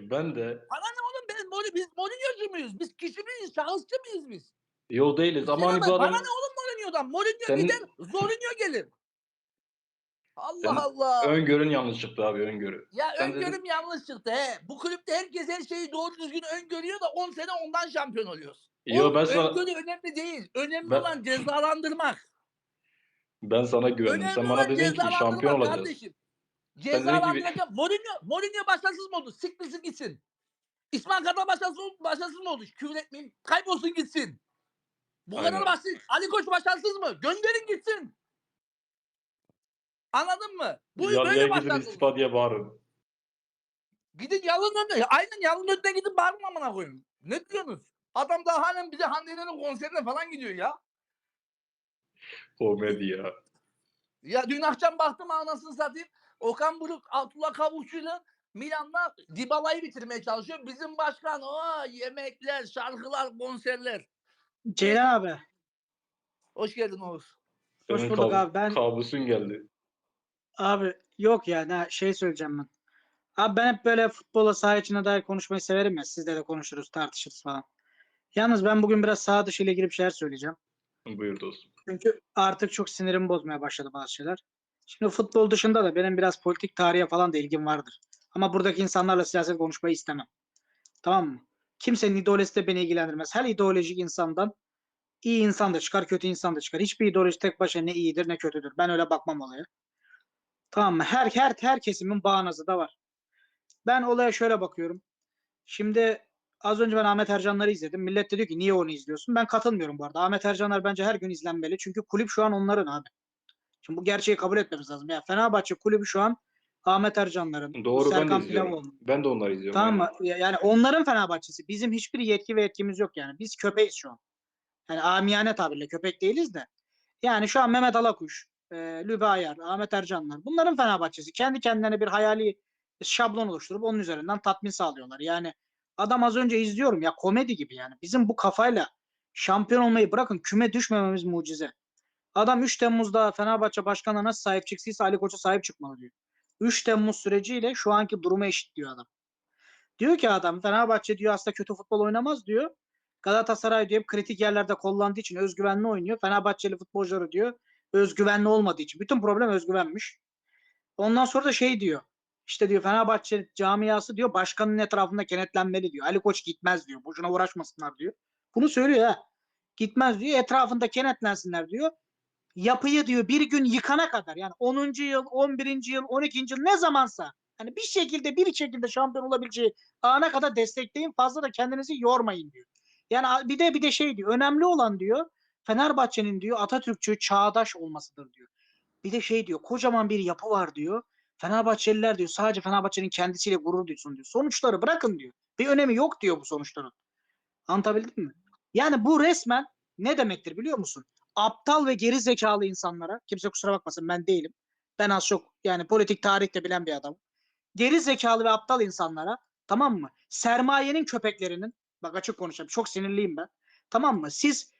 Ben de Bana ne oğlum ben Mourinho, biz Mourinho'cu muyuz? Biz kişi miyiz? Şahısçı mıyız biz? yol değiliz ama hani bu adam Bana ne oğlum Mourinho'dan? Mourinho Senin- gider, Zorinho gelir. Allah Senin Allah. öngörün yanlış çıktı abi öngörü. ya sen öngörüm yanlış çıktı he. Bu kulüpte herkes her şeyi doğru düzgün öngörüyor da 10 sene ondan şampiyon oluyoruz. Yo Oğlum, ben sana Öngörü önemli değil. Önemli Ben- olan cezalandırmak. ben sana güvendim. Önemli Sen bana olan dedin ki cezalandırmak şampiyon olacağız. kardeşim. Cezalandıracak. Mourinho, Mourinho başarısız mı oldu? Siktirsin gitsin. İsmail Kartal başarısız, başarısız mı oldu? Küfür etmeyeyim. Kaybolsun gitsin. Bu kadar Aynen. basit. Ali Koç başarısız mı? Gönderin gitsin. Anladın mı? Bu Yalıya böyle başarısız. istifa diye bağırın. Gidin yalın önüne. Aynen yalın önüne gidin bağırın amına koyun. Ne diyorsunuz? Adam daha halen bize Hande'lerin konserine falan gidiyor ya. Komedi ya. Ya dün akşam baktım anasını satayım. Okan Buruk, Abdullah Kavukçu'yla Milan'da Dybala'yı bitirmeye çalışıyor. Bizim başkan o yemekler, şarkılar, konserler. Ceylan abi. Hoş geldin Oğuz. Hoş Senin bulduk kab- abi. Ben Kabusun geldi. abi yok ya ne şey söyleyeceğim ben. Abi ben hep böyle futbola saha içine dair konuşmayı severim ya. Sizle de konuşuruz, tartışırız falan. Yalnız ben bugün biraz saha dışı ile ilgili bir şeyler söyleyeceğim. Buyur dostum. Çünkü artık çok sinirimi bozmaya başladı bazı şeyler. Şimdi futbol dışında da benim biraz politik tarihe falan da ilgim vardır. Ama buradaki insanlarla siyaset konuşmayı istemem. Tamam mı? Kimsenin ideolojisi de beni ilgilendirmez. Her ideolojik insandan iyi insan da çıkar, kötü insan da çıkar. Hiçbir ideoloji tek başına ne iyidir ne kötüdür. Ben öyle bakmam olaya. Tamam mı? Her her her kesimin bağnazı da var. Ben olaya şöyle bakıyorum. Şimdi az önce ben Ahmet Ercanlar'ı izledim. Millet de diyor ki niye onu izliyorsun? Ben katılmıyorum bu arada. Ahmet Ercanlar bence her gün izlenmeli. Çünkü kulüp şu an onların abi. Şimdi bu gerçeği kabul etmemiz lazım. Ya Fenerbahçe kulübü şu an Ahmet Ercanların, Doğru Serkan. Pilavoğlu'nun. Ben de onları izliyorum. Tamam mı? Ya- Yani onların Fenerbahçesi. Bizim hiçbir yetki ve etkimiz yok yani. Biz köpeğiz şu an. Yani amiyane tabirle köpek değiliz de. Yani şu an Mehmet Alakuş, e, Lübe Ayar, Ahmet Ercanlar. Bunların Fenerbahçesi. Kendi kendilerine bir hayali şablon oluşturup onun üzerinden tatmin sağlıyorlar. Yani adam az önce izliyorum ya komedi gibi yani. Bizim bu kafayla şampiyon olmayı bırakın küme düşmememiz mucize. Adam 3 Temmuz'da Fenerbahçe başkanına nasıl sahip çıksıysa Ali Koç'a sahip çıkmalı diyor. 3 Temmuz süreciyle şu anki durumu eşit diyor adam. Diyor ki adam Fenerbahçe diyor aslında kötü futbol oynamaz diyor. Galatasaray diyor kritik yerlerde kullandığı için özgüvenli oynuyor. Fenerbahçeli futbolcuları diyor özgüvenli olmadığı için. Bütün problem özgüvenmiş. Ondan sonra da şey diyor. İşte diyor Fenerbahçe camiası diyor başkanın etrafında kenetlenmeli diyor. Ali Koç gitmez diyor. Boşuna uğraşmasınlar diyor. Bunu söylüyor ha. Gitmez diyor. Etrafında kenetlensinler diyor. Yapıyı diyor bir gün yıkana kadar yani 10. yıl, 11. yıl, 12. yıl ne zamansa hani bir şekilde bir şekilde şampiyon olabileceği ana kadar destekleyin. Fazla da kendinizi yormayın diyor. Yani bir de bir de şey diyor. Önemli olan diyor Fenerbahçe'nin diyor Atatürkçü çağdaş olmasıdır diyor. Bir de şey diyor kocaman bir yapı var diyor. Fenerbahçeliler diyor sadece Fenerbahçe'nin kendisiyle gurur duysun diyor. Sonuçları bırakın diyor. Bir önemi yok diyor bu sonuçların. Anlatabildim mi? Yani bu resmen ne demektir biliyor musun? Aptal ve geri zekalı insanlara, kimse kusura bakmasın ben değilim. Ben az çok yani politik tarihte bilen bir adamım. Geri zekalı ve aptal insanlara tamam mı? Sermayenin köpeklerinin, bak açık konuşayım çok sinirliyim ben. Tamam mı? Siz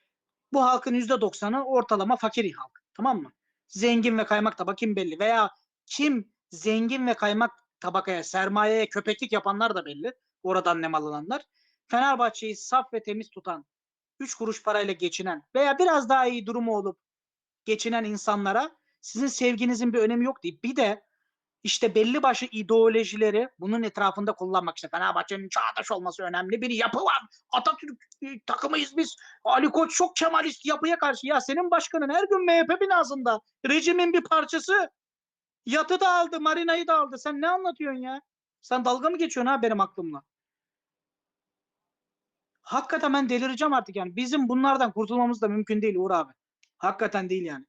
bu halkın %90'ı ortalama fakir halk. Tamam mı? Zengin ve kaymak tabakim belli. Veya kim zengin ve kaymak tabakaya, sermayeye köpeklik yapanlar da belli. Oradan nem alınanlar. Fenerbahçe'yi saf ve temiz tutan, 3 kuruş parayla geçinen veya biraz daha iyi durumu olup geçinen insanlara sizin sevginizin bir önemi yok deyip bir de işte belli başlı ideolojileri bunun etrafında kullanmak işte Fenerbahçe'nin çağdaş olması önemli bir yapı var. Atatürk e, takımıyız biz. Ali Koç çok Kemalist yapıya karşı. Ya senin başkanın her gün MHP binasında. Rejimin bir parçası. Yatı da aldı, marinayı da aldı. Sen ne anlatıyorsun ya? Sen dalga mı geçiyorsun ha benim aklımla? Hakikaten ben delireceğim artık yani. Bizim bunlardan kurtulmamız da mümkün değil Uğur abi. Hakikaten değil yani.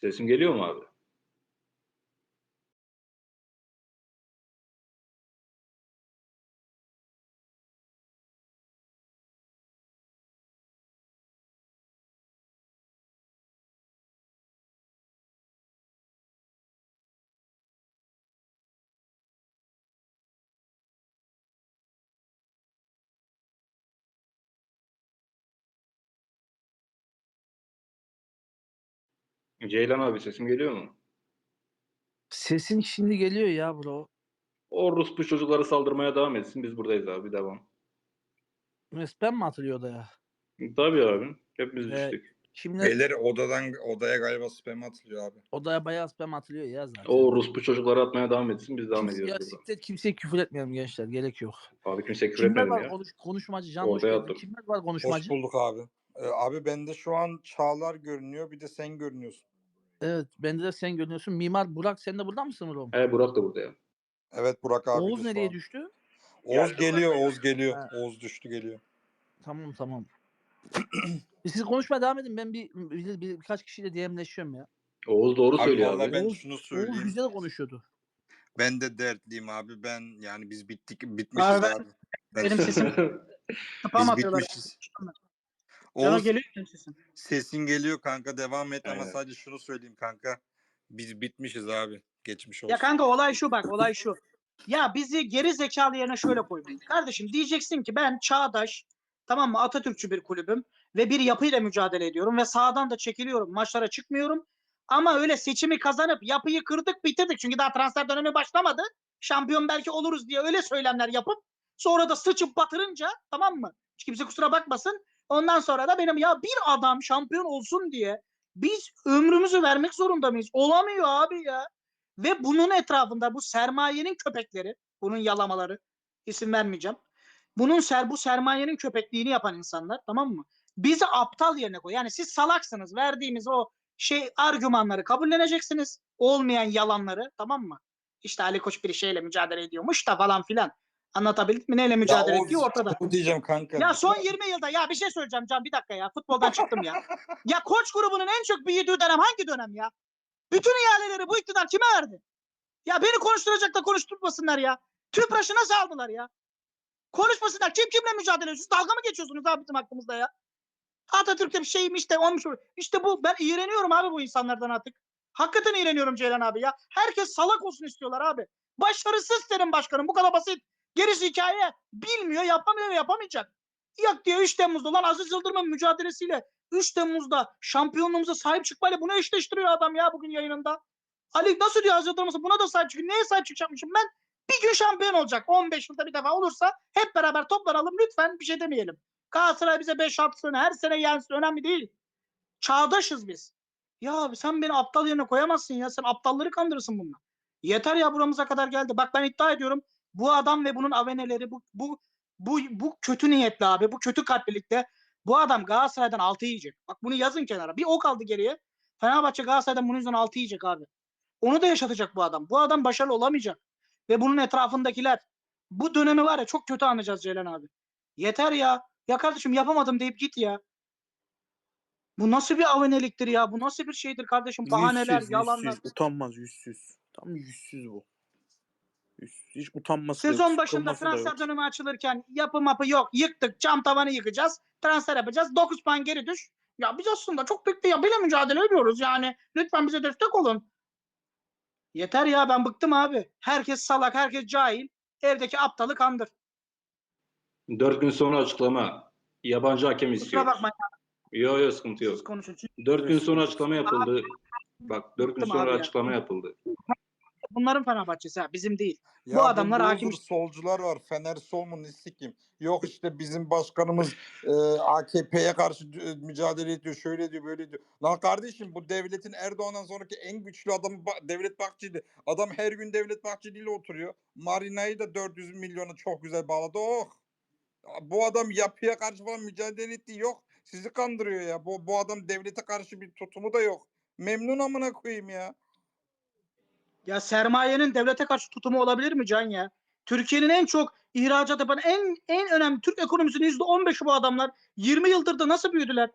Sesim geliyor mu abi? Ceylan abi sesim geliyor mu? Sesin şimdi geliyor ya bro. O Rus bu çocukları saldırmaya devam etsin. Biz buradayız abi devam. Ben mi atılıyor odaya? Tabii abi. Hepimiz Ee, düştük. Kimler Beyler odadan odaya galiba spam atılıyor abi. odaya bayağı spam atılıyor ya zaten. O Rus bu çocukları atmaya devam etsin. Biz devam Kimse- ya ediyoruz burada. siktir kimseye küfür etmeyelim gençler. Gerek yok. Abi kimse küfür Kimler etmedim var ya. konuş, konuşmacı? Can hoş Ortaya geldin. Kimler var Hoş konuşmacı? bulduk abi. Ee, abi bende şu an Çağlar görünüyor bir de sen görünüyorsun. Evet bende de sen görünüyorsun. Mimar Burak sen de burada mısın oğlum? He Burak da burada ya. Evet Burak abi. Oğuz nereye an. düştü? Oğuz geliyor Oğuz geliyor. Ha. Oğuz düştü geliyor. Tamam tamam. Siz konuşmaya devam edin. Ben bir, bir, bir- birkaç kişiyle DM'leşiyorum ya. Oğuz doğru Abi söylüyor vallahi abi. ben Oğuz- şunu Oğuz söyleyeyim. güzel konuşuyordu. Ben de dertliyim abi. Ben yani biz bittik bitmişiz Abi abi. ben- Ben- benim sesim spam biz atıyorlar. bitmişiz. Oğuz geliyor mu sesim? sesin geliyor kanka devam et ama Aynen. sadece şunu söyleyeyim kanka. Biz bitmişiz abi. Geçmiş olsun. Ya kanka olay şu bak olay şu. Ya bizi geri zekalı yerine şöyle koymayın. Kardeşim diyeceksin ki ben çağdaş tamam mı Atatürkçü bir kulübüm ve bir yapıyla mücadele ediyorum ve sağdan da çekiliyorum. Maçlara çıkmıyorum. Ama öyle seçimi kazanıp yapıyı kırdık bitirdik. Çünkü daha transfer dönemi başlamadı. Şampiyon belki oluruz diye öyle söylemler yapıp sonra da sıçıp batırınca tamam mı? Hiç kimse kusura bakmasın. Ondan sonra da benim ya bir adam şampiyon olsun diye biz ömrümüzü vermek zorunda mıyız? Olamıyor abi ya. Ve bunun etrafında bu sermayenin köpekleri, bunun yalamaları, isim vermeyeceğim. Bunun ser bu sermayenin köpekliğini yapan insanlar tamam mı? Bizi aptal yerine koy. Yani siz salaksınız. Verdiğimiz o şey argümanları kabulleneceksiniz. Olmayan yalanları tamam mı? İşte Ali Koç bir şeyle mücadele ediyormuş da falan filan. Anlatabildim mi? Neyle mücadele ettiği ortada. şunu diyeceğim kanka. Ya son 20 yılda ya bir şey söyleyeceğim Can bir dakika ya. Futboldan çıktım ya. Ya koç grubunun en çok büyüdüğü dönem hangi dönem ya? Bütün ihaleleri bu iktidar kime verdi? Ya beni konuşturacak da konuşturmasınlar ya. Tüpraş'ı nasıl aldılar ya? Konuşmasınlar. Kim kimle mücadele ediyor? Siz dalga mı geçiyorsunuz abi bizim hakkımızda ya? Atatürk'te bir şeymiş de olmuş. İşte bu ben iğreniyorum abi bu insanlardan artık. Hakikaten iğreniyorum Ceylan abi ya. Herkes salak olsun istiyorlar abi. Başarısız senin başkanım bu kadar basit. Gerisi hikaye. Bilmiyor yapamıyor yapamayacak. Yok diyor 3 Temmuz'da lan Aziz Yıldırım'ın mücadelesiyle 3 Temmuz'da şampiyonluğumuza sahip çıkmayla bunu eşleştiriyor adam ya bugün yayınında. Ali nasıl diyor Aziz Yıldırım'a buna da sahip çıkıyor. Neye sahip çıkacakmışım ben? Bir gün şampiyon olacak. 15 yılda bir defa olursa hep beraber toplanalım lütfen bir şey demeyelim. Galatasaray bize 5-6 sene her sene yensin önemli değil. Çağdaşız biz. Ya abi sen beni aptal yerine koyamazsın ya. Sen aptalları kandırırsın bununla. Yeter ya buramıza kadar geldi. Bak ben iddia ediyorum. Bu adam ve bunun aveneleri bu bu bu bu kötü niyetli abi. Bu kötü kalplilikte bu adam Galatasaray'dan 6 yiyecek. Bak bunu yazın kenara. Bir o kaldı geriye. Fenerbahçe Galatasaray'dan bunun yüzünden 6 yiyecek abi. Onu da yaşatacak bu adam. Bu adam başarılı olamayacak. Ve bunun etrafındakiler bu dönemi var ya çok kötü anlayacağız Ceylan abi. Yeter ya. Ya kardeşim yapamadım deyip git ya. Bu nasıl bir aveneliktir ya? Bu nasıl bir şeydir kardeşim? Bahaneler, Yüzsüz, yalanlar. yüzsüz, utanmaz yüzsüz. Tam yüzsüz bu. Hiç utanması Sezon başında transfer dönemi açılırken yapı mapı yok. Yıktık. Cam tavanı yıkacağız. Transfer yapacağız. 9 puan geri düş. Ya biz aslında çok büyük bir yapıyla mücadele ediyoruz yani. Lütfen bize destek olun. Yeter ya ben bıktım abi. Herkes salak, herkes cahil. Evdeki aptalı kandır. Dört gün sonra açıklama. Yabancı hakem Kusura istiyor. bakmayın. Yok yok sıkıntı yok. Siz konuşun. Dört gün sonra açıklama yapıldı. Bak dört gün Bıktım sonra abi ya. açıklama yapıldı. Bunların Fenerbahçe'si ha, bizim değil. Ya Bu adamlar hakim- solcular var. Fener sol mu ne sikim. Yok işte bizim başkanımız e, AKP'ye karşı e, mücadele ediyor. Şöyle diyor böyle diyor. Lan kardeşim bu devletin Erdoğan'dan sonraki en güçlü adamı Devlet Bahçeli. Adam her gün Devlet Bahçeli ile oturuyor. Marina'yı da 400 milyonu çok güzel bağladı. Oh. Bu adam yapıya karşı falan mücadele etti. Yok. Sizi kandırıyor ya. Bu, bu adam devlete karşı bir tutumu da yok. Memnun amına koyayım ya. Ya sermayenin devlete karşı tutumu olabilir mi Can ya? Türkiye'nin en çok ihracat yapan en en önemli Türk ekonomisinin yüzde on beşi bu adamlar. 20 yıldır da nasıl büyüdüler?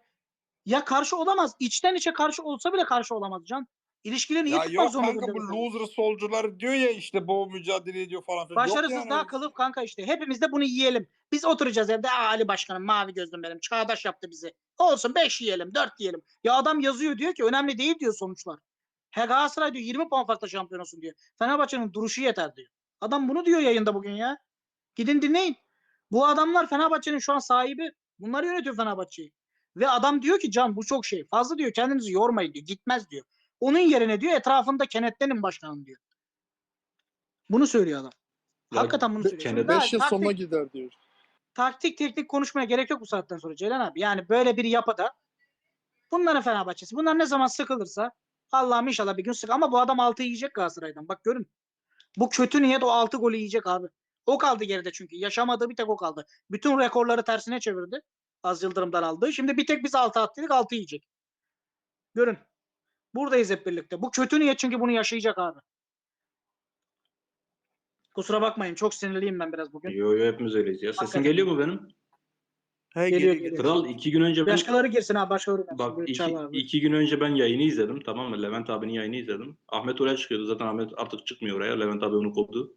Ya karşı olamaz. İçten içe karşı olsa bile karşı olamaz Can. İlişkilerini iyi Ya tutmak yok zorunda. kanka bu loser solcular diyor ya işte bu mücadele ediyor falan filan. Yok Başarısız yani daha kılıf kanka işte. Hepimiz de bunu yiyelim. Biz oturacağız evde. Aa, Ali Başkanım mavi gözlüm benim. Çağdaş yaptı bizi. Olsun 5 yiyelim 4 yiyelim. Ya adam yazıyor diyor ki önemli değil diyor sonuçlar. He Galatasaray diyor 20 puan farkla şampiyon olsun diyor. Fenerbahçe'nin duruşu yeter diyor. Adam bunu diyor yayında bugün ya. Gidin dinleyin. Bu adamlar Fenerbahçe'nin şu an sahibi. Bunlar yönetiyor Fenerbahçe'yi. Ve adam diyor ki Can bu çok şey. Fazla diyor kendinizi yormayın diyor. Gitmez diyor. Onun yerine diyor etrafında kenetlenin başkanım diyor. Bunu söylüyor adam. Ya, Hakikaten bunu söylüyor. daha 5 yıl taktik- gider diyor. taktik teknik konuşmaya gerek yok bu saatten sonra Ceylan abi. Yani böyle bir yapıda bunların Fenerbahçesi. Bunlar ne zaman sıkılırsa Allah'ım inşallah bir gün sık. Ama bu adam 6 yiyecek Galatasaray'dan. Bak görün. Bu kötü niyet o 6 golü yiyecek abi. O kaldı geride çünkü. Yaşamadığı bir tek o kaldı. Bütün rekorları tersine çevirdi. Az Yıldırım'dan aldı. Şimdi bir tek biz 6 attık 6 yiyecek. Görün. Buradayız hep birlikte. Bu kötü niyet çünkü bunu yaşayacak abi. Kusura bakmayın. Çok sinirliyim ben biraz bugün. Yo yo hepimiz öyleyiz ya. Sesim Hakikaten. geliyor mu benim? He Geliyor, geliyor. Kral iki gün önce ben Başkaları girsin abi. Girsin. bak iki, abi. iki gün önce ben yayını izledim tamam mı? Levent abinin yayını izledim. Ahmet oraya çıkıyordu. Zaten Ahmet artık çıkmıyor oraya. Levent abi onu kovdu.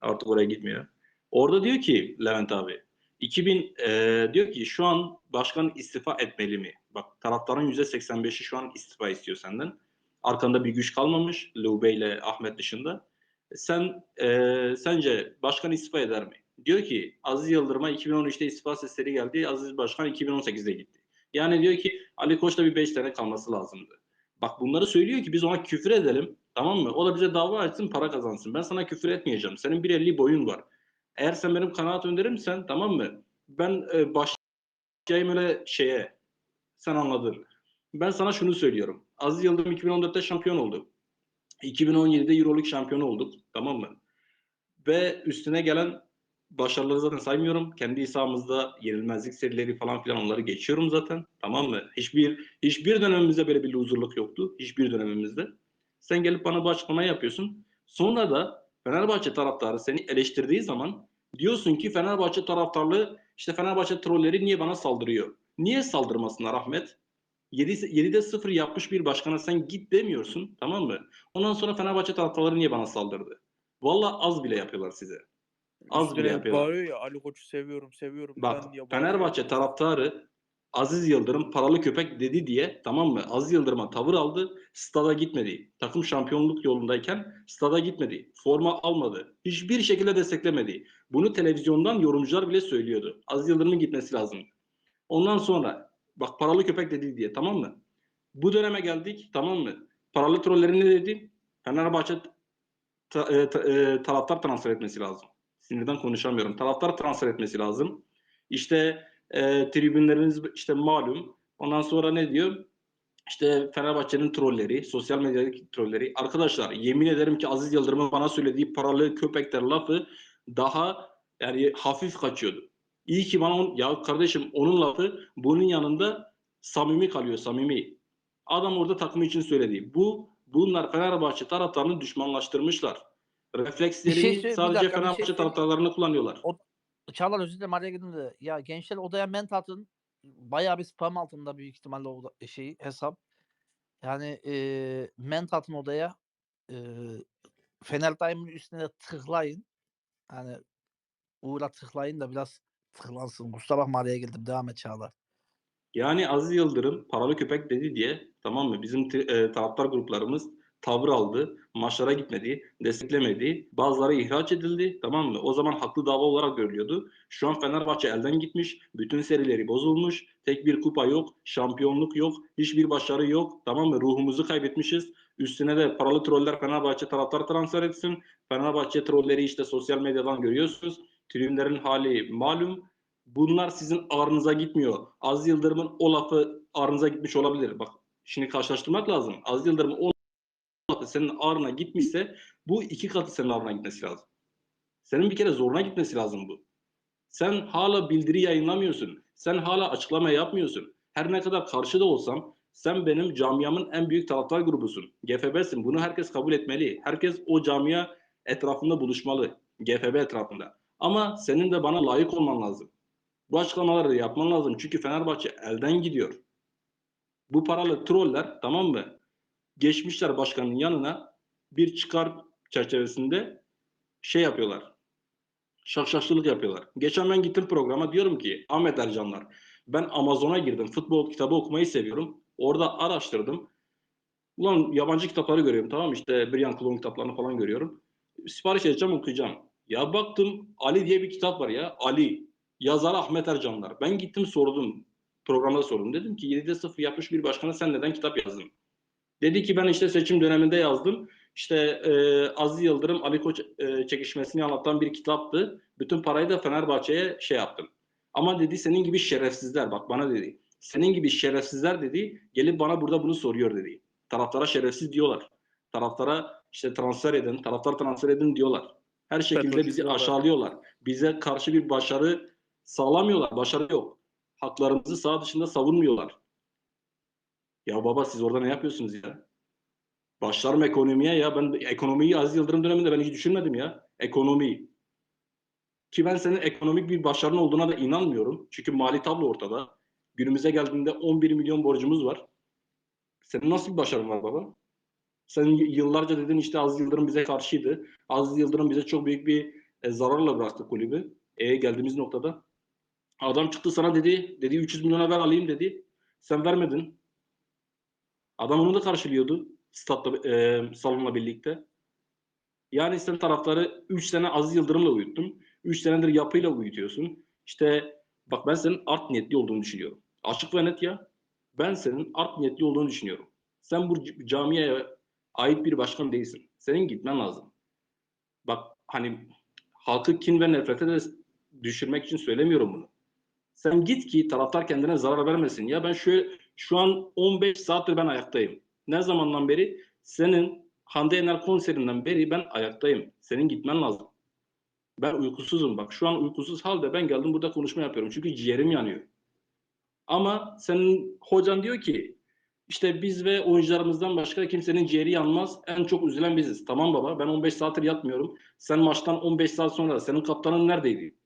Artık oraya gitmiyor. Orada diyor ki Levent abi 2000 eee, diyor ki şu an başkan istifa etmeli mi? Bak taraftarın %85'i şu an istifa istiyor senden. Arkanda bir güç kalmamış Lube ile Ahmet dışında. Sen eee, sence başkan istifa eder mi? Diyor ki Aziz Yıldırım'a 2013'te istifa sesleri geldi. Aziz Başkan 2018'de gitti. Yani diyor ki Ali Koç'ta bir 5 tane kalması lazımdı. Bak bunları söylüyor ki biz ona küfür edelim. Tamam mı? O da bize dava açsın para kazansın. Ben sana küfür etmeyeceğim. Senin 1.50 boyun var. Eğer sen benim kanaat önderimsen tamam mı? Ben e, başlayayım öyle şeye. Sen anladın. Ben sana şunu söylüyorum. Aziz Yıldırım 2014'te şampiyon oldu. 2017'de Euroleague şampiyonu olduk. Tamam mı? Ve üstüne gelen başarıları zaten saymıyorum. Kendi sahamızda yenilmezlik serileri falan filan onları geçiyorum zaten. Tamam mı? Hiçbir hiçbir dönemimizde böyle bir loserlık yoktu. Hiçbir dönemimizde. Sen gelip bana bu açıklamayı yapıyorsun. Sonra da Fenerbahçe taraftarı seni eleştirdiği zaman diyorsun ki Fenerbahçe taraftarlığı işte Fenerbahçe trolleri niye bana saldırıyor? Niye saldırmasınlar Ahmet? 7, 7'de 0 yapmış bir başkana sen git demiyorsun tamam mı? Ondan sonra Fenerbahçe taraftarları niye bana saldırdı? Valla az bile yapıyorlar size. Az bile yapıyorlar. Bağırıyor ya Ali Koç'u seviyorum seviyorum. Bak ben. Fenerbahçe taraftarı Aziz Yıldırım paralı köpek dedi diye tamam mı? Aziz Yıldırım'a tavır aldı. Stada gitmedi. Takım şampiyonluk yolundayken stada gitmedi. Forma almadı. Hiçbir şekilde desteklemedi. Bunu televizyondan yorumcular bile söylüyordu. Aziz Yıldırım'ın gitmesi lazım. Ondan sonra bak paralı köpek dedi diye tamam mı? Bu döneme geldik tamam mı? Paralı trollerin ne dedi? Fenerbahçe ta- e, ta- e, taraftar transfer etmesi lazım. Sinirden konuşamıyorum. Taraftar transfer etmesi lazım. İşte e, tribünleriniz işte malum. Ondan sonra ne diyor? İşte Fenerbahçe'nin trolleri, sosyal medyadaki trolleri. Arkadaşlar yemin ederim ki Aziz Yıldırım'ın bana söylediği paralı köpekler lafı daha yani hafif kaçıyordu. İyi ki bana on, ya kardeşim onun lafı bunun yanında samimi kalıyor, samimi. Adam orada takımı için söyledi. Bu bunlar Fenerbahçe taraftarını düşmanlaştırmışlar. Reflekslerini şey sadece dakika, şey Fenerbahçe söyleyeyim. taraftarlarını kullanıyorlar. Çağlar özür dilerim araya girdim de. Ya gençler odaya ment atın. Bayağı bir spam altında büyük ihtimalle o da- şey hesap. Yani e, ment atın odaya. E, Fener Time'ın üstüne tıklayın. Yani Uğur'a tıklayın da biraz tıklansın. Kusura bakma araya girdim. Devam et Çağlar. Yani Aziz Yıldırım paralı köpek dedi diye tamam mı bizim e, taraftar gruplarımız tavır aldı. Maçlara gitmedi, desteklemedi. Bazıları ihraç edildi tamam mı? O zaman haklı dava olarak görülüyordu. Şu an Fenerbahçe elden gitmiş. Bütün serileri bozulmuş. Tek bir kupa yok, şampiyonluk yok, hiçbir başarı yok. Tamam mı? Ruhumuzu kaybetmişiz. Üstüne de paralı troller Fenerbahçe taraftar transfer etsin. Fenerbahçe trolleri işte sosyal medyadan görüyorsunuz. Tribünlerin hali malum. Bunlar sizin ağrınıza gitmiyor. Aziz Yıldırım'ın o lafı ağrınıza gitmiş olabilir. Bak şimdi karşılaştırmak lazım. Aziz Yıldırım'ın o lafı senin ağrına gitmişse bu iki katı senin ağrına gitmesi lazım. Senin bir kere zoruna gitmesi lazım bu. Sen hala bildiri yayınlamıyorsun. Sen hala açıklama yapmıyorsun. Her ne kadar karşı da olsam sen benim camiamın en büyük taraftar grubusun. GFB'sin. Bunu herkes kabul etmeli. Herkes o camia etrafında buluşmalı. GFB etrafında. Ama senin de bana layık olman lazım. Bu açıklamaları yapman lazım. Çünkü Fenerbahçe elden gidiyor. Bu paralı troller tamam mı? Geçmişler başkanın yanına bir çıkar çerçevesinde şey yapıyorlar. Şakşakçılık yapıyorlar. Geçen ben gittim programa diyorum ki Ahmet Ercanlar ben Amazon'a girdim. Futbol kitabı okumayı seviyorum. Orada araştırdım. Ulan yabancı kitapları görüyorum tamam? İşte Brian Clough kitaplarını falan görüyorum. Sipariş edeceğim okuyacağım. Ya baktım Ali diye bir kitap var ya. Ali. Yazar Ahmet Ercanlar. Ben gittim sordum. Programda sordum. Dedim ki 7'de 0 yapmış bir başkana sen neden kitap yazdın? Dedi ki ben işte seçim döneminde yazdım. İşte e, Aziz Yıldırım Ali Koç e, çekişmesini anlatan bir kitaptı. Bütün parayı da Fenerbahçe'ye şey yaptım. Ama dedi senin gibi şerefsizler bak bana dedi. Senin gibi şerefsizler dedi gelip bana burada bunu soruyor dedi. Taraftara şerefsiz diyorlar. Taraftara işte transfer edin, taraftar transfer edin diyorlar. Her şekilde bizi aşağılıyorlar. Bize karşı bir başarı sağlamıyorlar. Başarı yok. Haklarımızı sağ dışında savunmuyorlar. Ya baba siz orada ne yapıyorsunuz ya? Başlarım ekonomiye ya. Ben ekonomiyi Aziz Yıldırım döneminde ben hiç düşünmedim ya. Ekonomiyi. Ki ben senin ekonomik bir başarının olduğuna da inanmıyorum. Çünkü mali tablo ortada. Günümüze geldiğinde 11 milyon borcumuz var. Senin nasıl bir başarın var baba? Sen yıllarca dedin işte Aziz Yıldırım bize karşıydı. Aziz Yıldırım bize çok büyük bir e, zararla bıraktı kulübü. E geldiğimiz noktada. Adam çıktı sana dedi, dedi 300 milyona ver alayım dedi. Sen vermedin. Adam onu da karşılıyordu. Statla, e, salonla birlikte. Yani sen taraftarı 3 sene Aziz Yıldırım'la uyuttun. 3 senedir yapıyla uyutuyorsun. İşte bak ben senin art niyetli olduğunu düşünüyorum. Açık ve net ya. Ben senin art niyetli olduğunu düşünüyorum. Sen bu camiye ait bir başkan değilsin. Senin gitmen lazım. Bak hani halkı kin ve nefrete de düşürmek için söylemiyorum bunu. Sen git ki taraftar kendine zarar vermesin. Ya ben şu şu an 15 saattir ben ayaktayım. Ne zamandan beri? Senin Hande Yener konserinden beri ben ayaktayım. Senin gitmen lazım. Ben uykusuzum bak. Şu an uykusuz halde ben geldim burada konuşma yapıyorum. Çünkü ciğerim yanıyor. Ama senin hocan diyor ki işte biz ve oyuncularımızdan başka kimsenin ciğeri yanmaz. En çok üzülen biziz. Tamam baba ben 15 saattir yatmıyorum. Sen maçtan 15 saat sonra senin kaptanın neredeydi?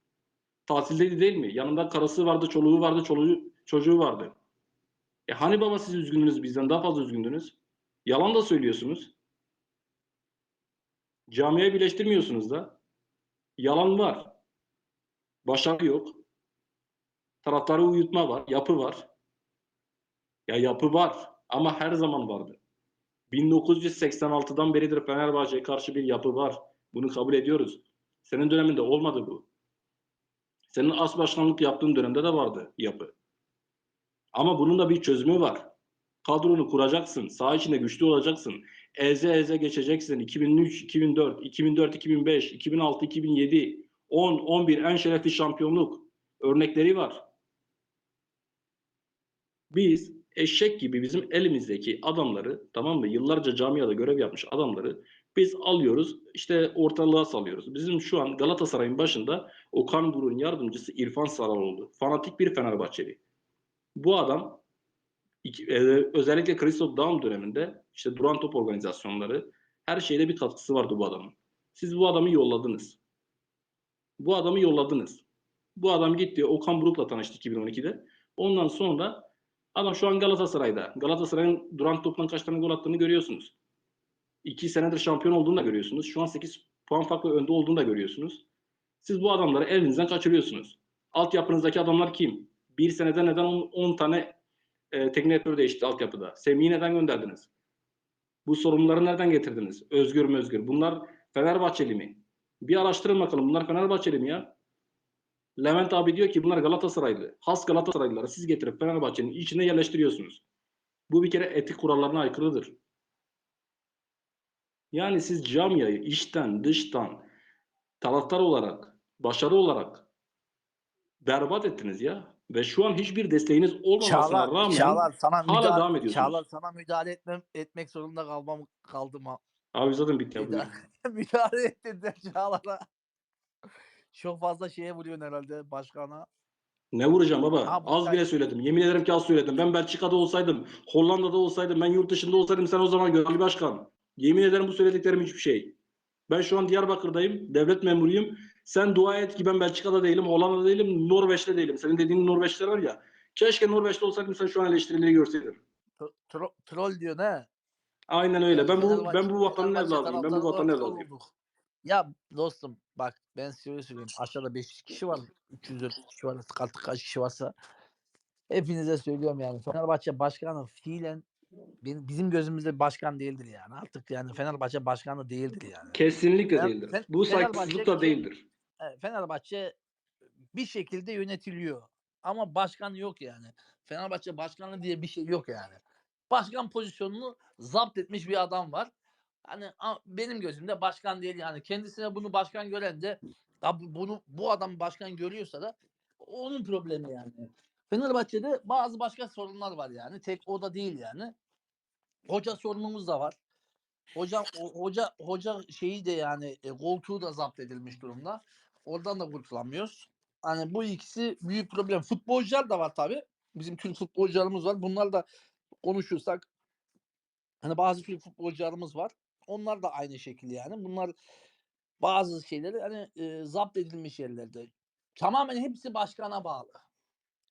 Tatildeydi değil mi? Yanında karısı vardı, çoluğu vardı, çoluğu, çocuğu vardı. E hani baba siz üzgündünüz bizden daha fazla üzgündünüz? Yalan da söylüyorsunuz. Camiye birleştirmiyorsunuz da. Yalan var. Başarı yok. Taraftarı uyutma var. Yapı var. Ya yapı var. Ama her zaman vardı. 1986'dan beridir Fenerbahçe'ye karşı bir yapı var. Bunu kabul ediyoruz. Senin döneminde olmadı bu. Senin as başkanlık yaptığın dönemde de vardı yapı. Ama bunun da bir çözümü var. Kadronu kuracaksın. Saha içinde güçlü olacaksın. Eze eze geçeceksin. 2003, 2004, 2004, 2005, 2006, 2007, 10, 11 en şerefli şampiyonluk örnekleri var. Biz eşek gibi bizim elimizdeki adamları tamam mı? Yıllarca camiada görev yapmış adamları biz alıyoruz işte ortalığa salıyoruz. Bizim şu an Galatasaray'ın başında Okan Buruk'un yardımcısı İrfan Saraloğlu. Fanatik bir Fenerbahçeli. Bu adam e, özellikle Christoph Daum döneminde işte duran top organizasyonları her şeyde bir katkısı vardı bu adamın. Siz bu adamı yolladınız. Bu adamı yolladınız. Bu adam gitti Okan Buruk'la tanıştı 2012'de. Ondan sonra adam şu an Galatasaray'da. Galatasaray'ın duran toptan kaç tane gol attığını görüyorsunuz. 2 senedir şampiyon olduğunu da görüyorsunuz. Şu an 8 puan farklı önde olduğunu da görüyorsunuz. Siz bu adamları elinizden kaçırıyorsunuz. Altyapınızdaki adamlar kim? Bir senede neden 10 tane e, teknik direktör değişti altyapıda? Semih'i neden gönderdiniz? Bu sorunları nereden getirdiniz? Özgür mü özgür? Bunlar Fenerbahçeli mi? Bir araştırın bakalım. Bunlar Fenerbahçeli mi ya? Levent abi diyor ki bunlar Galatasaraylı. Has Galatasaraylıları siz getirip Fenerbahçe'nin içine yerleştiriyorsunuz. Bu bir kere etik kurallarına aykırıdır. Yani siz camiayı içten, dıştan, taraftar olarak, başarı olarak berbat ettiniz ya. Ve şu an hiçbir desteğiniz olmamasına Çağlar, rağmen Çağlar sana hala müdahale, devam ediyorsunuz. Çağlar sana müdahale etmem, etmek zorunda kalmam kaldım ha. abi zaten bitti. Müdahale, müdahale ettin de Çağlar'a. Çok fazla şeye vuruyorsun herhalde başkana. Ne vuracağım baba? Ha, az sen- bile söyledim. Yemin ederim ki az söyledim. Ben Belçika'da olsaydım, Hollanda'da olsaydım, ben yurt dışında olsaydım sen o zaman gönüllü başkan. Yemin ederim bu söylediklerim hiçbir şey. Ben şu an Diyarbakır'dayım. Devlet memuruyum. Sen dua et ki ben Belçika'da değilim, Hollanda'da değilim, Norveç'te değilim. Senin dediğin Norveçler var ya. Keşke Norveç'te olsaydım sen şu an eleştirileri görseydin. Tro- tro- troll diyor ne? Aynen öyle. Ben bu ben bu vatanın evladıyım. Ben bu vatanın evladıyım. Ya dostum bak ben size söyleyeyim. Aşağıda 500 kişi var. 300 kişi var. Artık kaç kişi varsa. Hepinize söylüyorum yani. Fenerbahçe başkanı fiilen benim, bizim gözümüzde başkan değildir yani. Artık yani Fenerbahçe başkanı değildir yani. Kesinlikle Fener- değildir. Fen- Bu saygısızlık da değildir. Fenerbahçe bir şekilde yönetiliyor. Ama başkan yok yani. Fenerbahçe başkanı diye bir şey yok yani. başkan pozisyonunu zapt etmiş bir adam var. Hani benim gözümde başkan değil yani kendisine bunu başkan gören de bunu bu adam başkan görüyorsa da onun problemi yani. Fenerbahçe'de bazı başka sorunlar var yani. Tek o da değil yani. Hoca sorunumuz da var. Hoca hoca hoca şeyi de yani e, koltuğu da zapt edilmiş durumda. Oradan da kurtulamıyoruz. Hani bu ikisi büyük problem. Futbolcular da var tabii. Bizim Türk futbolcularımız var. Bunlar da konuşursak hani bazı Türk futbolcularımız var. Onlar da aynı şekilde yani. Bunlar bazı şeyleri hani e, zapt edilmiş yerlerde. Tamamen hepsi başkana bağlı.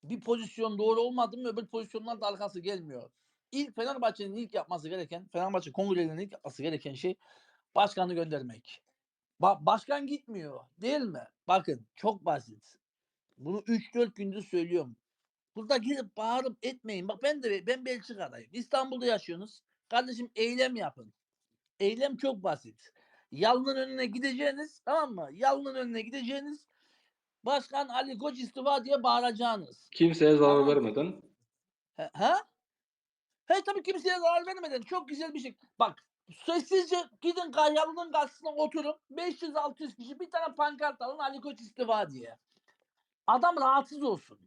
Bir pozisyon doğru olmadı mı öbür pozisyonlar da gelmiyor. İlk Fenerbahçe'nin ilk yapması gereken, Fenerbahçe kongrelerinin ilk yapması gereken şey başkanı göndermek. Ba- başkan gitmiyor değil mi? Bakın çok basit. Bunu 3-4 gündür söylüyorum. Burada gelip bağırıp etmeyin. Bak ben de ben Belçika'dayım. İstanbul'da yaşıyorsunuz. Kardeşim eylem yapın. Eylem çok basit. Yalının önüne gideceğiniz tamam mı? Yalının önüne gideceğiniz Başkan Ali Koç istifa diye bağıracağınız. Kimseye zarar Tamam. vermeden ha? He tabii kimseye zarar vermeden çok güzel bir şey. Bak sessizce gidin kar- yalının karşısına oturun. 500-600 kişi bir tane pankart alın Ali Koç istifa diye. Adam rahatsız olsun.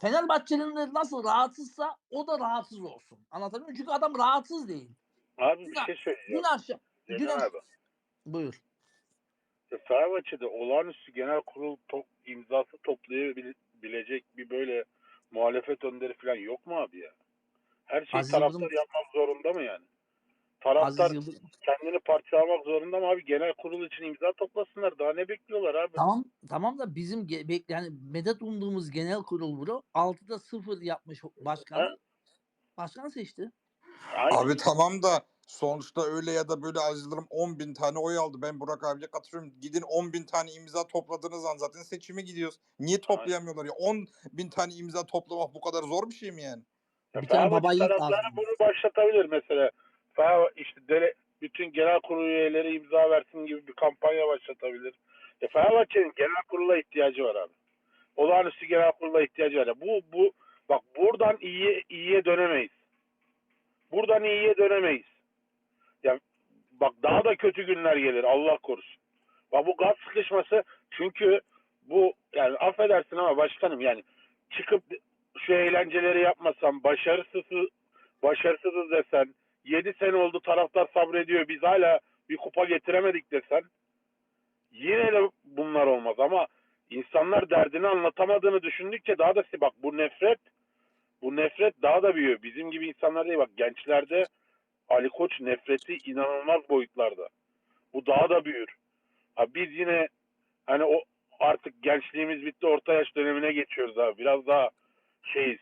Fenerbahçe'nin de nasıl rahatsızsa o da rahatsız olsun. Anlatabiliyor muyum? Çünkü adam rahatsız değil. Abi bir şey söyleyeceğim. Dün akşam. Dün akşam. abi. Buyur. E, Fenerbahçe'de olağanüstü genel kurul to- imzası toplayabilecek bir böyle muhalefet önderi falan yok mu abi ya? Her şeyi Aziz taraftar yapmak zorunda mı yani? Taraftar Aziz kendini parçalamak zorunda mı abi? Genel kurul için imza toplasınlar. Daha ne bekliyorlar abi? Tamam tamam da bizim ge- bek- yani medet umduğumuz genel kurul bunu 6'da 0 yapmış başkanı. Başkan seçti. Aynen. Abi tamam da sonuçta öyle ya da böyle Aziz Yıldırım 10 bin tane oy aldı. Ben Burak abiye katılıyorum. Gidin 10 bin tane imza topladığınız an zaten seçime gidiyoruz. Niye toplayamıyorlar ya? 10 bin tane imza toplamak bu kadar zor bir şey mi yani? Ya Bir tane Fenerbahçe baba yiğit taraftarı lazım. bunu başlatabilir mesela. Fenerbahçe işte dele, bütün genel kurul üyeleri imza versin gibi bir kampanya başlatabilir. E Fenerbahçe'nin genel kurula ihtiyacı var abi. Olağanüstü genel kurula ihtiyacı var. Bu bu bak buradan iyiye iyiye dönemeyiz. Buradan iyiye dönemeyiz. Ya bak daha da kötü günler gelir Allah korusun. Bak bu gaz sıkışması çünkü bu yani affedersin ama başkanım yani çıkıp şu eğlenceleri yapmasam başarısız başarısızız desen 7 sene oldu taraftar sabrediyor biz hala bir kupa getiremedik desen yine de bunlar olmaz ama insanlar derdini anlatamadığını düşündükçe daha da bak bu nefret bu nefret daha da büyüyor. Bizim gibi insanlar değil bak gençlerde Ali Koç nefreti inanılmaz boyutlarda. Bu daha da büyür. Ha biz yine hani o artık gençliğimiz bitti orta yaş dönemine geçiyoruz abi. Biraz daha şeyiz.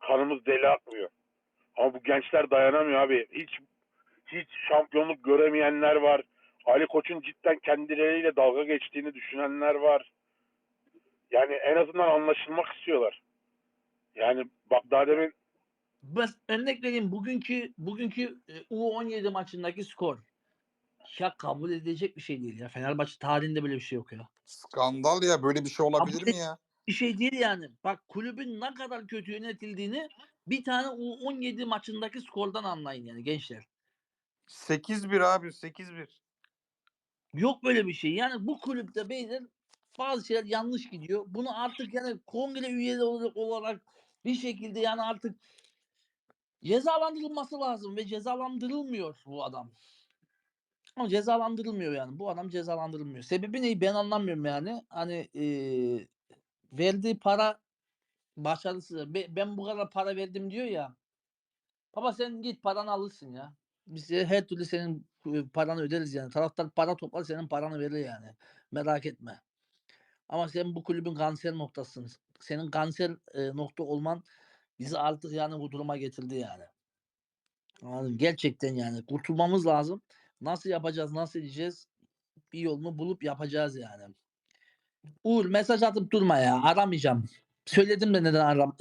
Kanımız deli akmıyor. Ama bu gençler dayanamıyor abi. Hiç hiç şampiyonluk göremeyenler var. Ali Koç'un cidden kendileriyle dalga geçtiğini düşünenler var. Yani en azından anlaşılmak istiyorlar. Yani bak daha demin Ben örnek vereyim bugünkü bugünkü e, U17 maçındaki skor. Ya kabul edilecek bir şey değil ya. Fenerbahçe tarihinde böyle bir şey yok ya. Skandal ya böyle bir şey olabilir Abi- mi ya? Bir şey değil yani. Bak kulübün ne kadar kötü yönetildiğini bir tane U17 maçındaki skordan anlayın yani gençler. 8-1 abi 8-1. Yok böyle bir şey. Yani bu kulüpte beyler bazı şeyler yanlış gidiyor. Bunu artık yani kongre üyeleri olarak, bir şekilde yani artık cezalandırılması lazım ve cezalandırılmıyor bu adam. Ama cezalandırılmıyor yani. Bu adam cezalandırılmıyor. Sebebi ne? Ben anlamıyorum yani. Hani eee, verdiği para başarısız. Be- Ben bu kadar para verdim diyor ya. Baba sen git paranı alırsın ya. Biz her türlü senin e, paranı öderiz yani. Taraftar para toplar senin paranı verir yani. Merak etme. Ama sen bu kulübün kanser noktasısın. Senin kanser e, nokta olman bizi artık yani bu duruma getirdi yani. Anladın? Gerçekten yani kurtulmamız lazım. Nasıl yapacağız, nasıl edeceğiz? Bir yolunu bulup yapacağız yani. Uğur mesaj atıp durma ya. Aramayacağım. Söyledim de neden aram.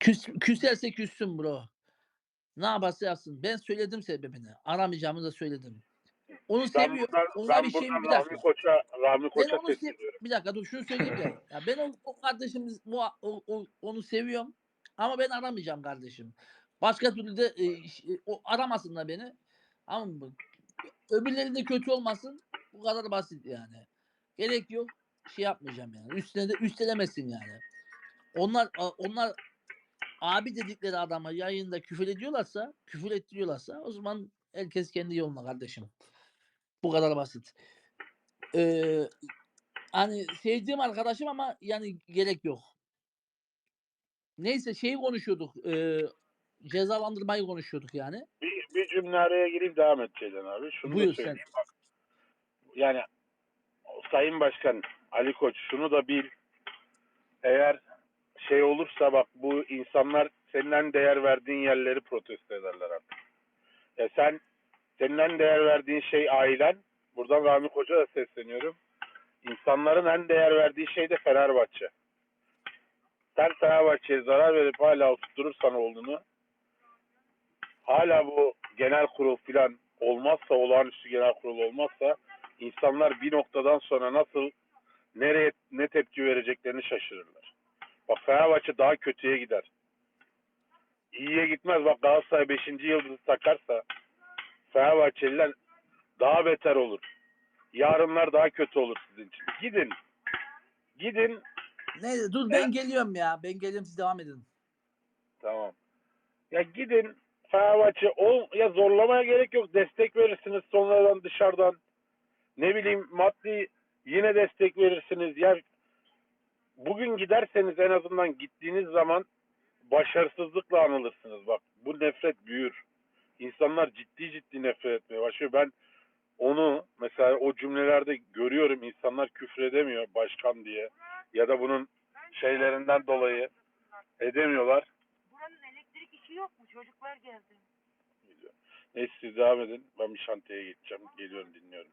Küs, küserse küssün bro. Ne yaparsa yapsın. Ben söyledim sebebini. Aramayacağımı da söyledim. Onu ben seviyor. ben bir şey bir dakika. Koç'a Rahmi Ben Koç'a onu sev- bir dakika dur şunu söyleyeyim de. Ya ben o, o kardeşimiz bu o- o- onu seviyorum ama ben aramayacağım kardeşim. Başka türlü de e, ş- o aramasınlar beni. Ama öbürleri de kötü olmasın. Bu kadar basit yani. Gerek yok. Şey yapmayacağım yani. Üstüne de üstelemesin yani. Onlar onlar abi dedikleri adama yayında küfür ediyorlarsa, küfür ettiriyorlarsa o zaman herkes kendi yoluna kardeşim. Bu kadar basit. Ee, hani sevdiğim arkadaşım ama yani gerek yok. Neyse şeyi konuşuyorduk. E, cezalandırmayı konuşuyorduk yani. Bir, bir cümle araya gireyim devam Ceylan abi. Şunu Buyur sen. Bak, Yani Sayın Başkan Ali Koç şunu da bil. Eğer şey olursa bak bu insanlar senin en değer verdiğin yerleri protesto ederler artık. Ya sen senin en değer verdiğin şey ailen. Buradan Rami Koç'a da sesleniyorum. İnsanların en değer verdiği şey de Fenerbahçe. Sen Fenerbahçe'ye zarar verip hala tutturursan oğlunu hala bu genel kurul filan olmazsa, olağanüstü genel kurul olmazsa insanlar bir noktadan sonra nasıl nereye ne tepki vereceklerini şaşırırlar. Bak Fenerbahçe daha kötüye gider. İyiye gitmez. Bak Galatasaray 5. yıldızı takarsa Fenerbahçeliler daha beter olur. Yarınlar daha kötü olur sizin için. Gidin. Gidin. Neyse dur ben geliyorum ya. Ben geliyorum siz devam edin. Tamam. Ya gidin Fenerbahçe ol ya zorlamaya gerek yok. Destek verirsiniz sonradan dışarıdan. Ne bileyim maddi yine destek verirsiniz. Ya bugün giderseniz en azından gittiğiniz zaman başarısızlıkla anılırsınız. Bak bu nefret büyür. İnsanlar ciddi ciddi nefret etmeye başlıyor. Ben onu mesela o cümlelerde görüyorum insanlar küfredemiyor başkan diye ya da bunun şeylerinden dolayı edemiyorlar. Buranın elektrik işi yok mu? Çocuklar geldi. Neyse siz devam edin. Ben bir şantiyeye gideceğim. Geliyorum dinliyorum.